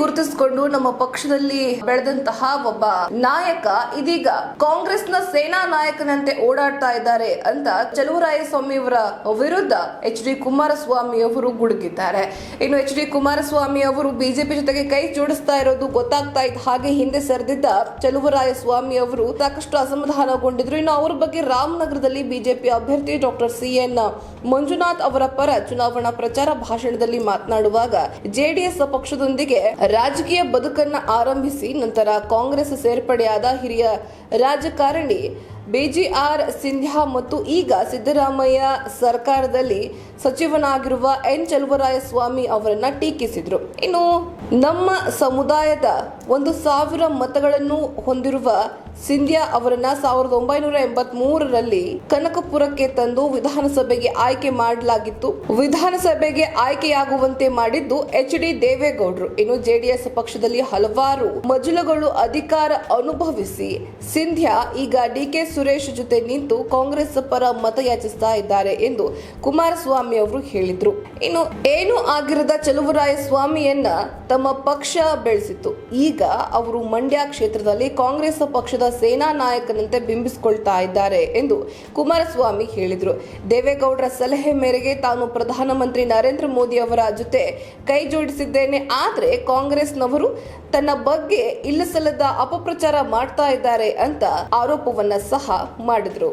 ಗುರುತಿಸಿಕೊಂಡು ನಮ್ಮ ಪಕ್ಷದಲ್ಲಿ ಬೆಳೆದಂತಹ ಒಬ್ಬ ನಾಯಕ, ಇದೀಗ ಕಾಂಗ್ರೆಸ್ನ ಸೇನಾ ನಾಯಕನಂತೆ ಓಡಾಡ್ತಾ ಇದ್ದಾರೆ ಅಂತ ಚಲುವರಾಯಸ್ವಾಮಿ ಅವರ ವಿರುದ್ಧ ಎಚ್ ಡಿ ಕುಮಾರಸ್ವಾಮಿ ಅವರು ಗುಡುಗಿದ್ದಾರೆ. ಇನ್ನು ಎಚ್ ಡಿ ಕುಮಾರಸ್ವಾಮಿ ಅವರು ಬಿಜೆಪಿ ಜೊತೆಗೆ ಕೈ ಜೋಡಿಸ್ತಾ ಇರೋದು ಗೊತ್ತಾಗ್ತಾ ಇದ್ದ ಹಾಗೆ ಹಿಂದೆ ಸರಿದಿದ್ದ ಚಲುವರಾಯಸ್ವಾಮಿ ಅವರು ಸಾಕಷ್ಟು ಅಸಮಾಧಾನಗೊಂಡಿದ್ರು. ಇನ್ನು ಅವರ ಬಗ್ಗೆ ರಾಮನಗರದಲ್ಲಿ ಬಿಜೆಪಿ ಅಭ್ಯರ್ಥಿ ಡಾಕ್ಟರ್ ಸಿ ಎನ್ ಮಂಜುನಾಥ್ ಅವರ ಪರ ಚುನಾವಣಾ ಪ್ರಚಾರ ಭಾಷಣದಲ್ಲಿ ಮಾತನಾಡುವಾಗ ಜೆಡಿಎಸ್ ಪಕ್ಷದೊಂದಿಗೆ ರಾಜಕೀಯ ಬದುಕನ್ನ ಆರಂಭಿಸಿ ನಂತರ ಕಾಂಗ್ರೆಸ್ ಸೇರ್ಪಡೆಯಾದ ಹಿರಿಯ ರಾಜಕಾರಣಿ ಬಿಜಿಆರ್ ಸಿಂಧ್ಯಾ ಮತ್ತು ಈಗ ಸಿದ್ದರಾಮಯ್ಯ ಸರ್ಕಾರದಲ್ಲಿ ಸಚಿವನಾಗಿರುವ ಎನ್ ಚಲುವರಾಯಸ್ವಾಮಿ ಅವರನ್ನ ಟೀಕಿಸಿದ್ರು. ಇನ್ನು ನಮ್ಮ ಸಮುದಾಯದ ಒಂದು ಸಾವಿರ ಮತಗಳನ್ನು ಹೊಂದಿರುವ ಸಿಂಧ್ಯಾ ಅವರನ್ನ ಸಾವಿರದ ಒಂಬೈನೂರ ಎಂಬತ್ ಮೂರರಲ್ಲಿ ಕನಕಪುರಕ್ಕೆ ತಂದು ವಿಧಾನಸಭೆಗೆ ಆಯ್ಕೆ ಮಾಡಲಾಗಿತ್ತು. ವಿಧಾನಸಭೆಗೆ ಆಯ್ಕೆಯಾಗುವಂತೆ ಮಾಡಿದ್ದು ಎಚ್ ಡಿ ದೇವೇಗೌಡರು. ಇನ್ನು ಜೆಡಿಎಸ್ ಪಕ್ಷದಲ್ಲಿ ಹಲವಾರು ಮಜಲುಗಳು ಅಧಿಕಾರ ಅನುಭವಿಸಿ ಸಿಂಧ್ಯಾ ಈಗ ಡಿ ಕೆ ಸುರೇಶ್ ಜೊತೆ ನಿಂತು ಕಾಂಗ್ರೆಸ್ ಪರ ಮತ ಯಾಚಿಸ್ತಾ ಇದ್ದಾರೆ ಎಂದು ಕುಮಾರಸ್ವಾಮಿ ಅವರು ಹೇಳಿದ್ರು. ಇನ್ನು ಏನು ಆಗಿರದ ಚಲುವರಾಯ ಸ್ವಾಮಿಯನ್ನ ತಮ್ಮ ಪಕ್ಷ ಬೆಳೆಸಿತ್ತು. ಈಗ ಅವರು ಮಂಡ್ಯ ಕ್ಷೇತ್ರದಲ್ಲಿ ಕಾಂಗ್ರೆಸ್ ಪಕ್ಷದ ಸೇನಾ ನಾಯಕನಂತೆ ಬಿಂಬಿಸಿಕೊಳ್ತಾ ಇದ್ದಾರೆ ಎಂದು ಕುಮಾರಸ್ವಾಮಿ ಹೇಳಿದ್ರು. ದೇವೇಗೌಡರ ಸಲಹೆ ಮೇರೆಗೆ ತಾನು ಪ್ರಧಾನಮಂತ್ರಿ ನರೇಂದ್ರ ಮೋದಿ ಅವರ ಜೊತೆ ಕೈ ಜೋಡಿಸಿದ್ದೇನೆ. ಆದ್ರೆ ಕಾಂಗ್ರೆಸ್ನವರು ತನ್ನ ಬಗ್ಗೆ ಇಲ್ಲಸಲ್ಲದ ಅಪಪ್ರಚಾರ ಮಾಡ್ತಾ ಇದ್ದಾರೆ ಅಂತ ಆರೋಪವನ್ನ ಸಹ ಮಾಡಿದ್ರು.